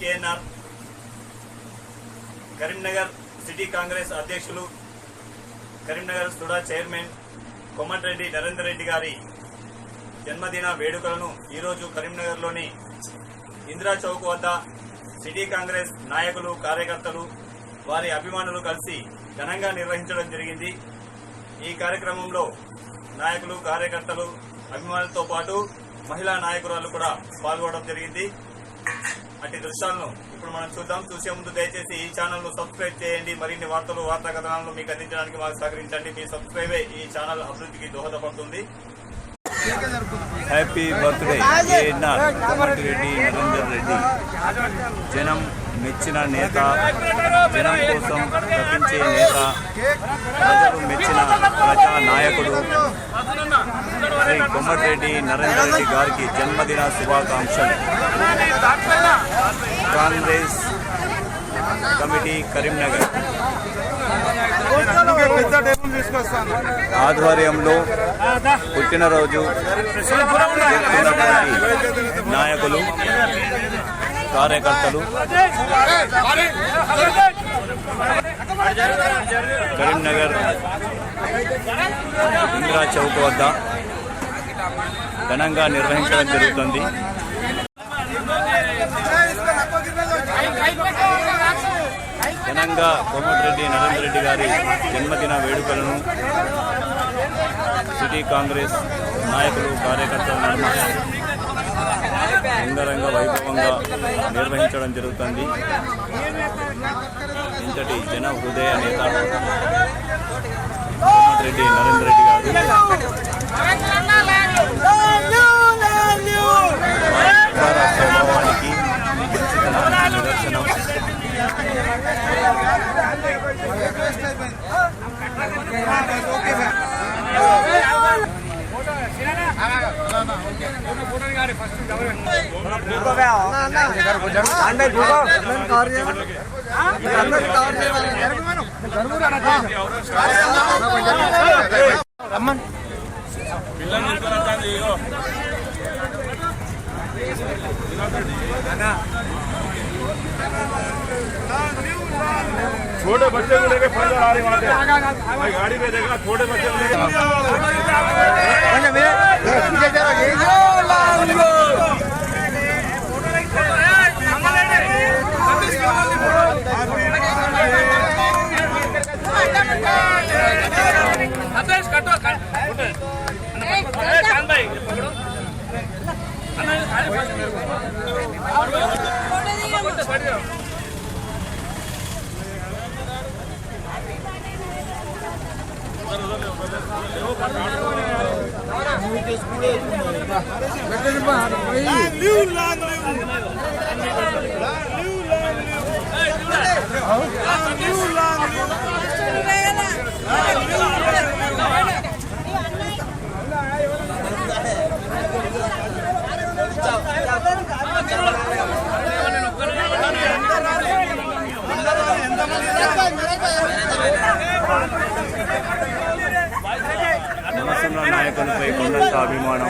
KNR Karimnagar city Congress అధ్యక్షులు Karimnagar SUDA chairman Kommatireddy Narender Reddy గారి జన్మదిన వేడుకలను ఈరోజు కరీంనగర్లోని ఇందిరా చౌక్ వద్ద సిటీ కాంగ్రెస్ నాయకులు కార్యకర్తలు వారి అభిమానులు కలిసి ఘనంగా నిర్వహించడం జరిగింది. ఈ కార్యక్రమంలో నాయకులు కార్యకర్తలు అభిమానులతో పాటు మహిళా నాయకురాలు కూడా పాల్గొనడం జరిగింది. అట్టి దృశ్యాలను ఇప్పుడు మనం చూద్దాం చూసే ముందు దయచేసి ఈ ఛానల్ను సబ్స్క్రైబ్ చేయండి. మరిన్ని వార్తలు వార్తా కథనాలను మీకు అందించడానికి మాకు సహకరించండి. మీ సబ్స్క్రైబే ఈ ఛానల్ అభివృద్ధికి దోహదపడుతుంది. Happy birthday ANR Reddy Narender Reddy జనం మెచ్చిన నేత జనం కోసం తప్పించే నేత ప్రజలు మెచ్చిన ప్రజా నాయకుడు శ్రీ కొమ్మటిరెడ్డి నరేందర్ రెడ్డి గారికి జన్మదిన శుభాకాంక్షలు. కాంగ్రెస్ కమిటీ కరీంనగర్. ఆధ్వర్యంలో పుట్టినరోజు నాయకులు కార్యకర్తలు. కరీంనగర్ ఇందిరా చౌక్ వద్ద ఘనంగా నిర్వహించడం జరుగుతుంది. ఘనంగా కోమటిరెడ్డి నరేంద్ర రెడ్డి గారి జన్మదిన వేడుకలను సిటీ కాంగ్రెస్ నాయకులు కార్యకర్తల నడుమ అంగరంగ వైభవంగా నిర్వహించడం జరుగుతుంది. ఇంతటి జన హృదయ నేత కోమటిరెడ్డి నరేంద్ర రెడ్డి గారు నిదర్శనం. రమ్మన్. పిల్లలు మంచితనానికి छोटे बच्चे को लेके फल आ रहे वहाँ पे। भाई गाड़ी में देखा छोटे बच्चे को लेके। అడ్రస్ అభిమానం.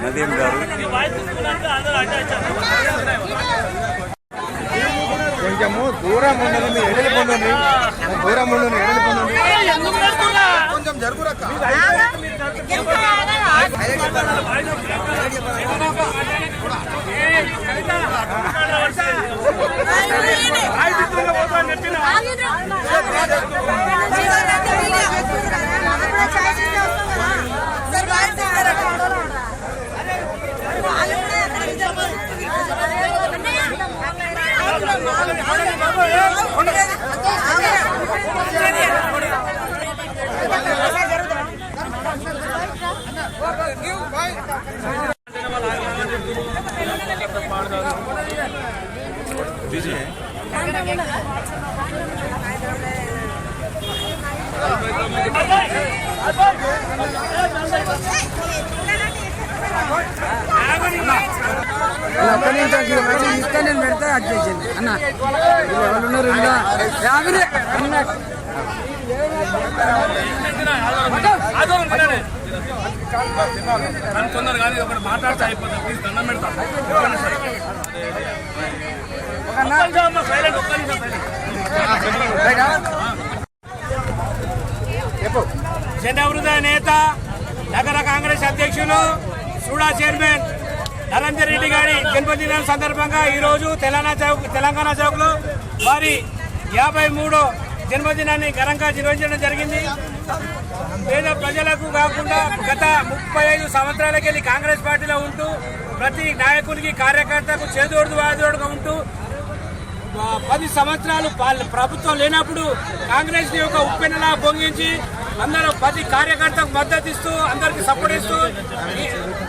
నదీం గారు. కొంచెము దూరం ఉండదు మీరు ఎడలి పొందండి. దూరం ఉండదు ఎడలి పొందండి. కొంచెం జరుగురక్క ఇస్తే నేను పెడితే అది చేసింది అన్న ఎవరు ఉన్నారు ఇంకా యాభై అన్న కానీ తొందర కానీ ఒకటి మాట్లాడితే అయిపోతుంది. ప్లీజ్ దండం పెడతాను ఒక్క జనవృద నేత నగర కాంగ్రెస్ అధ్యక్షులు సూడా చైర్మన్ నరేందర్ రెడ్డి గారి జన్మదినం సందర్భంగా ఈరోజు తెలంగాణ చౌక్ తెలంగాణ చౌక్లో వారి యాభై మూడో జన్మదినాన్ని ఘనంగా నిర్వహించడం జరిగింది. పేద ప్రజలకు కాకుండా గత ముప్పై ఐదు సంవత్సరాలకెళ్ళి కాంగ్రెస్ పార్టీలో ఉంటూ ప్రతి నాయకునికి కార్యకర్తకు చేదోడు వాదోడుగా ఉంటూ పది సంవత్సరాలు ప్రభుత్వం లేనప్పుడు కాంగ్రెస్ని ఒక ఉప్పెనలా పొంగించి అందరూ ప్రతి కార్యకర్తకు మద్దతు ఇస్తూ అందరికి సపోర్ట్ ఇస్తూ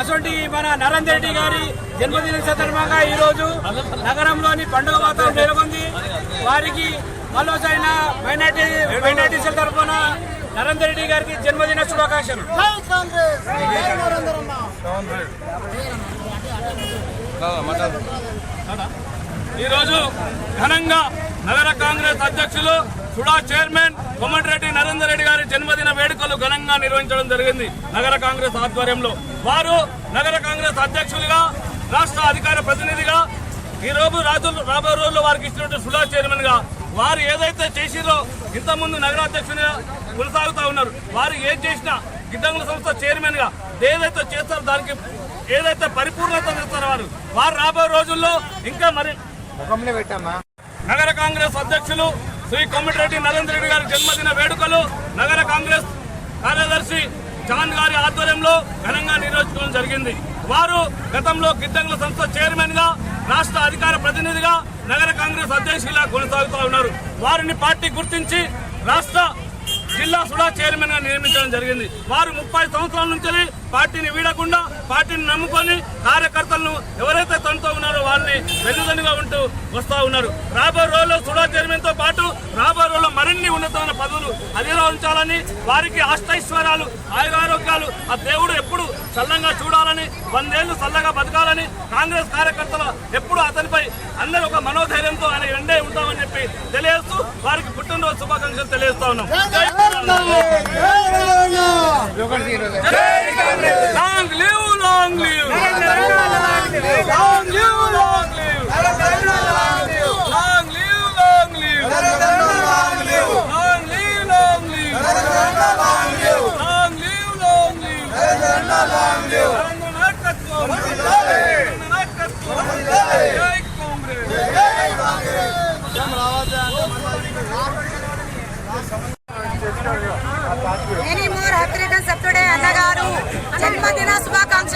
అటువంటి మన నరేందర్ రెడ్డి గారి జన్మదిన సందర్భంగా ఈ రోజు నగరంలోని పండుగ వాతావరణం నెలకొంది. వారికి మరోసారి మైనార్టీ మైనార్టీల తరఫున నరేందర్ రెడ్డి గారికి జన్మదిన శుభాకాంక్షలు. ఈరోజు ఘనంగా నగర కాంగ్రెస్ అధ్యక్షులు సుడా చైర్మన్ కోమటిరెడ్డి నరేందర్ రెడ్డి గారి జన్మదిన వేడుకలు ఘనంగా నిర్వహించడం జరిగింది నగర కాంగ్రెస్ ఆధ్వర్యంలో. వారు నగర కాంగ్రెస్ అధ్యక్షులుగా రాష్ట్ర అధికార ప్రతినిధిగా ఈ రోజు రాజు రాబోయే రోజుల్లో వారికి ఇచ్చినట్టు సుడా చైర్మన్గా వారు ఏదైతే చేసిరో ఇంతకుముందు నగరాధ్యక్షునిగా కొనసాగుతా ఉన్నారు. వారు ఏం చేసినా గిడ్డంగుల సంస్థ చైర్మన్గా ఏదైతే చేస్తారో దానికి ఏదైతే పరిపూర్ణత ఇస్తారో వారు వారు రాబోయే రోజుల్లో ఇంకా మరి నగర కాంగ్రెస్ అధ్యక్షులు శ్రీ కొమ్మిటిరెడ్డి నరేంద్ర రెడ్డి గారి జన్మదిన వేడుకలు నగర కాంగ్రెస్ కార్యదర్శి జాన్ గారి ఆధ్వర్యంలో ఘనంగా నిర్వహించడం జరిగింది. వారు గతంలో గిడ్డంగుల సంస్థ చైర్మన్గా రాష్ట్ర అధికార ప్రతినిధిగా నగర కాంగ్రెస్ అధ్యక్షులుగా కొనసాగుతూ ఉన్నారు. వారిని పార్టీ గుర్తించి రాష్ట్ర జిల్లా సుడా చైర్మన్గా నియమించడం జరిగింది. వారు ముప్పై సంవత్సరాల నుంచి పార్టీని వీడకుండా పార్టీని నమ్ముకొని కార్యకర్తలను ఎవరైతే తనతో ఉన్నారో వారిని వెన్నుదన్నుగా ఉంటూ వస్తా ఉన్నారు. రాబోయే రోజుల్లో సుడా చైర్మన్తో పాటు రాబోయే రోజుల్లో మరిన్ని ఉన్నతమైన పదవులు అధిరోహించాలని వారికి అష్టైశ్వర్యాలు ఆయురారోగ్యాలు ఆ దేవుడు ఎప్పుడు చల్లంగా చూడాలని వందేళ్ళు చల్లగా బతకాలని కాంగ్రెస్ కార్యకర్తలు ఎప్పుడు అతనిపై అందరూ ఒక మనోధైర్యంతో ఆయన ఎండే ఉంటామని చెప్పి తెలియజేస్తూ వారికి పుట్టినరోజు శుభాకాంక్షలు తెలియజేస్తా ఉన్నాం. Long live, long live. Long live, long live. Long live, long live. Long live, long live. Long live, long live. Long live, long live.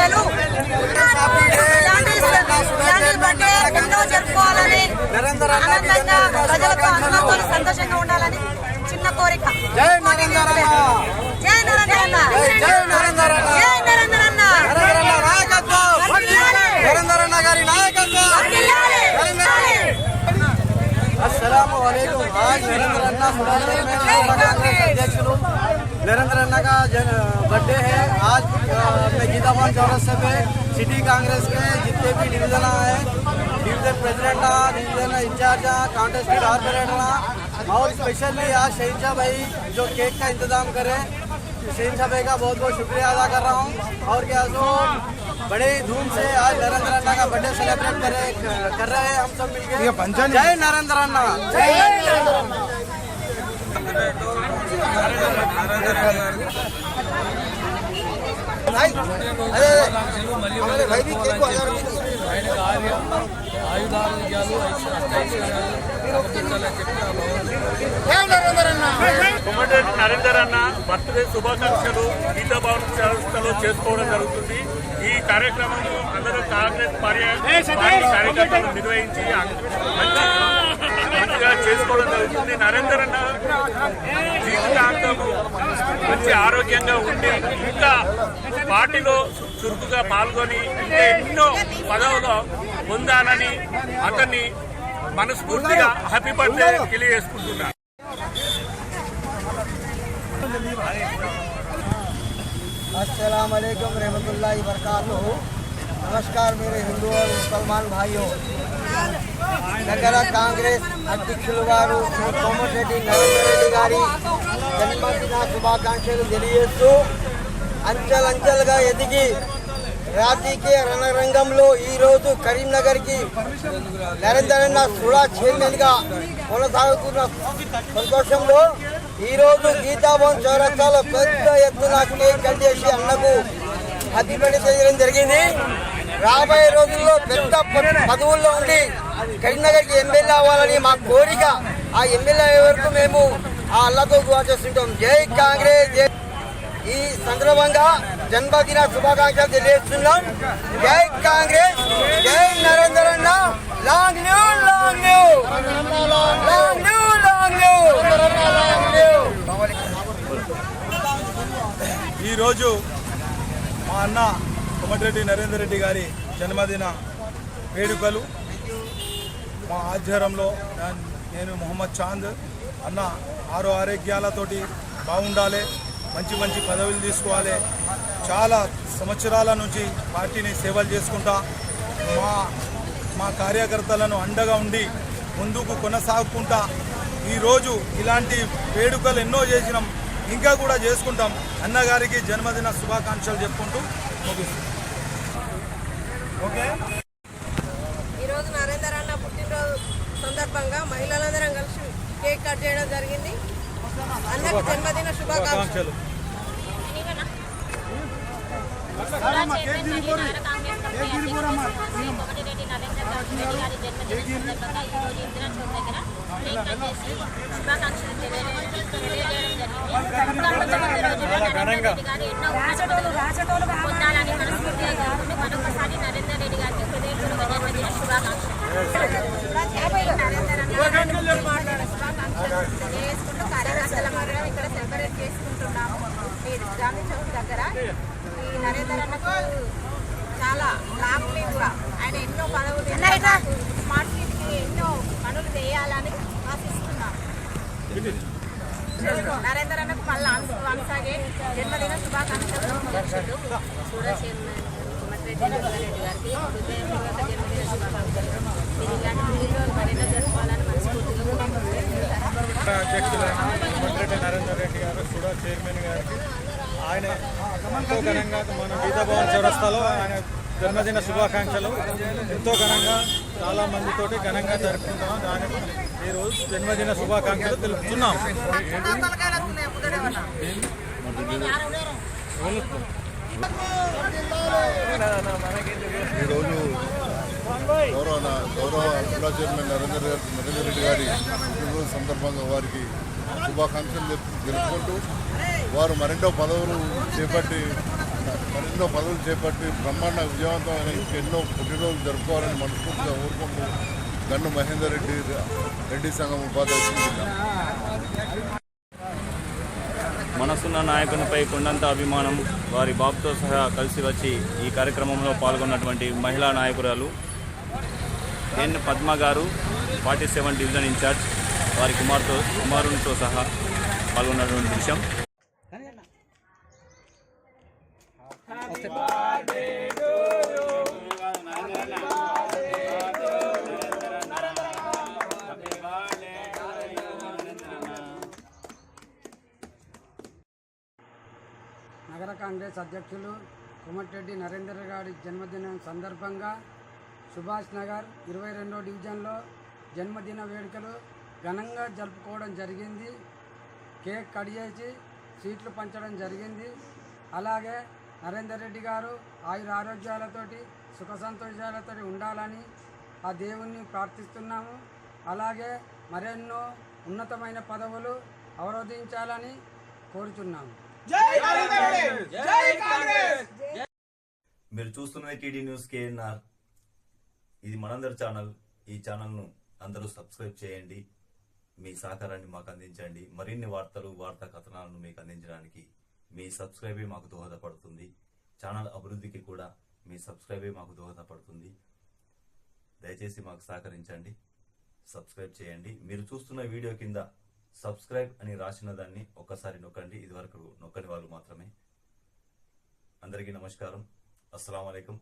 ప్రజలు జరుపుకోవాలని ఆనందంగా ప్రజలకు సంతోషంగా ఉండాలని చిన్న కోరిక. అన్న. नरेंद्र अन्ना का जन बर्थडे है। आज मैं गीतावन चौरस्ते पे सिटी कांग्रेस के जितने भी डिवीज़न आए division president division incharge contested corporator और स्पेशली आज शहीनशाह भाई जो केक का इंतज़ाम करे शहीन शाह भाई का बहुत बहुत शुक्रिया अदा कर रहा हूँ। और क्या जो बड़े धूम से आज नरेंद्र अन्ना का बर्थडे सेलिब्रेट कर रहे हैं हम सब मिलकर जय नरेंद्र अन्ना। जय ఆయుర ఆయుధారోగ్యాలు ఐశ్వర్యాలు ప్రవర్తించాలని చెప్పి ఆ భగవంతుడు కోమటిరెడ్డి నరేందర్ అన్న బర్త్డే శుభాకాంక్షలు గీతా భవన్ సంస్థలో చేసుకోవడం జరుగుతుంది ఈ కార్యక్రమం అందరూ కాంగ్రెస్ పర్య- పార్టీ కార్యకర్తలు నిర్వహించి పండుగ చేసుకోవడం జరుగుతుంది. నరేందర్ అన్న జీవితాంతము మంచి ఆరోగ్యంగా ఉండి ఇంకా పార్టీలో చురుకుగా పాల్గొని ఇంకా ఎన్నో పదవులు పొందాలని అతన్ని మనస్ఫూర్తిగా హ్యాపీ బర్త్డే తెలియజేసుకుంటున్నాను. అస్సలం అయికం రహమతుల్లా వర్కాతు नमस्कार मेरे हिंदू और मुसलमान भाइयों నగర కాంగ్రెస్ అధ్యక్షులు గారు శ్రీ కోమటిరెడ్డి నరేంద్ర రెడ్డి గారి జన్మదిన శుభాకాంక్షలు తెలియజేస్తూ అంచెలంచెలుగా ఎదిగి రాజకీయ రణరంగంలో ఈ రోజు కరీంనగర్ కి నరేందర్ అన్న సుడా చైర్మన్ గా కొనసాగుతున్న సంతోషంలో ఈ రోజు గీతాభవన్ చౌరస్తాలో పెద్ద ఎత్తున కేక్ కట్ చేసి అన్నకు అతిపెట్టి చేయడం జరిగింది రాబోయే రోజుల్లో పెద్ద పదవుల్లో ఉండి కరీంనగర్కి ఎమ్మెల్యే అవ్వాలని మా కోరిక. ఆ ఎమ్మెల్యే అయ్యే వరకు మేము ఆ అల్లతో దువా చేస్తుంటాం. జై కాంగ్రెస్ జై ఈ సందర్భంగా జన్మదిన శుభాకాంక్షలు తెలియజేస్తున్నాం. జై కాంగ్రెస్ జై నరేంద్ర అన్న. Long live long live. Long live long live. ఈరోజు మా అన్న కోమటిరెడ్డి నరేందర్ రెడ్డి గారి జన్మదిన వేడుకలు. మా ఆధ్వర్యంలో నేను మొహమ్మద్ చాంద్ అన్న ఆరో ఆరోగ్యాలతోటి బాగుండాలి మంచి మంచి పదవులు తీసుకోవాలి. చాలా సంవత్సరాల నుంచి పార్టీని సేవలు చేసుకుంటా మా మా కార్యకర్తలను అండగా ఉండి ముందుకు కొనసాగుకుంటా ఈరోజు ఇలాంటి వేడుకలు ఎన్నో చేసినాం ఇంకా కూడా చేసుకుంటాం. అన్నగారికి జన్మదిన శుభాకాంక్షలు చెప్పుకుంటూ ముగిస్తాం ఈరోజు నరేందర్ అన్న పుట్టినరోజు సందర్భంగా మహిళలందరం కలిసి కేక్ కట్ చేయడం జరిగింది. అన్నకు జన్మదిన శుభాకాంక్షలు. కోమటిరెడ్డి నరేంద్ర రెడ్డి గారి జన్మదిన సందర్భంగా ఈ రోజు ఇందిరా చౌక్ దగ్గర కేక్ కట్ చేసి శుభాకాంక్షలు. తెలియజేయడం జరిగింది కార్యకర్తలందరం ఇక్కడ సెలబ్రేట్ చేసుకుంటున్నాము గాంధీ చౌక్ దగ్గర ఈ నరేందర్ అన్నకు చాలా లాంగ్ లీవ్గా ఆయన ఎన్నో పదవులు స్మార్ట్ సిటీకి ఎన్నో పనులు చేయాలని ఆశిస్తున్నాం. నరేందర్ అన్నకు మళ్ళీ కొనసాగే జన్మదిన శుభాకాంక్షలు కూడా రెడ్డి గారికి హృదయపూర్వక జన్మదిన శుభాకాంక్షలు మీరు ఇలాంటి వీడియోలు మరెన్నో జరుపుకోవాలని మనస్ఫూర్తిగా కోరుకుంటున్నాను అధ్యక్షులైన కోమటిరెడ్డి నరేందర్ రెడ్డి గారు కూడా చైర్మన్ గారికి ఆయన ఘనంగా మన గీతాభవన్ చౌరస్తాలో ఆయన జన్మదిన శుభాకాంక్షలు. ఎంతో ఘనంగా చాలా మందితోటి ఘనంగా జరుపుకుంటాం దానికి ఈరోజు జన్మదిన శుభాకాంక్షలు తెలుపుతున్నాం. ఈరోజు గౌరవ గౌరవ జిల్లా చైర్మన్ నరేందర్ గారి నరేందర్ రెడ్డి గారి పుట్టినరోజు సందర్భంగా వారికి శుభాకాంక్షలు తెలుపుకుంటూ వారు మరెన్నో పదవులు చేపట్టి మరెన్నో పదవులు చేపట్టి బ్రహ్మాండ విజయవంతమైన ఇంకెన్నో పుట్టినరోజులు జరుపుకోవాలని మనస్ఫూర్తిగా ఊరుకుంటూ గన్ను మహేందర్ రెడ్డి రెడ్డి సంఘం ఉపాధ్యక్షులు మనసున్న నాయకునిపై కొండంత అభిమానం వారి బాబుతో సహా కలిసి వచ్చి ఈ కార్యక్రమంలో పాల్గొన్నటువంటి మహిళా నాయకురాలు ఎన్ పద్మ గారు ఫార్టీ సెవెన్ డివిజన్ ఇన్ఛార్జ్ వారి కుమార్తో కుమారునితో సహా పాల్గొన్నటువంటి దృశ్యం నగర కాంగ్రెస్ అధ్యక్షులు కోమటిరెడ్డి నరేందర్ గారి జన్మదినం సందర్భంగా సుభాష్ నగర్ ఇరవై రెండో డివిజన్లో జన్మదిన వేడుకలు ఘనంగా జరుపుకోవడం జరిగింది. కేక్ కట్ చేసి సీట్లు పంచడం జరిగింది. అలాగే నరేందర్ రెడ్డి గారు ఆయుర ఆరోగ్యాలతోటి సుఖ సంతోషాలతోటి ఉండాలని ఆ దేవుణ్ణి ప్రార్థిస్తున్నాము. అలాగే మరెన్నో ఉన్నతమైన పదవులు అవరోధించాలని కోరుచున్నాము. మీరు చూస్తున్నది టీడీ న్యూస్ కేఎన్ఆర్. ఇది మనందరి ఛానల్. ఈ ఛానల్ను అందరూ సబ్స్క్రైబ్ చేయండి. మీ సహకారాన్ని మాకు అందించండి. మరిన్ని వార్తలు వార్తా కథనాలను మీకు అందించడానికి మీ సబ్స్క్రైబే మాకు దోహదపడుతుంది. ఛానల్ అభివృద్ధికి కూడా మీ సబ్స్క్రైబే మాకు దోహదపడుతుంది. దయచేసి మాకు సహకరించండి. సబ్స్క్రైబ్ చేయండి. మీరు చూస్తున్న వీడియో కింద సబ్స్క్రైబ్ అని రాసిన దాన్ని ఒక్కసారి నొక్కండి. ఇదివరకు నొక్కని వాళ్ళు మాత్రమే. అందరికీ నమస్కారం. అస్సలం అయికం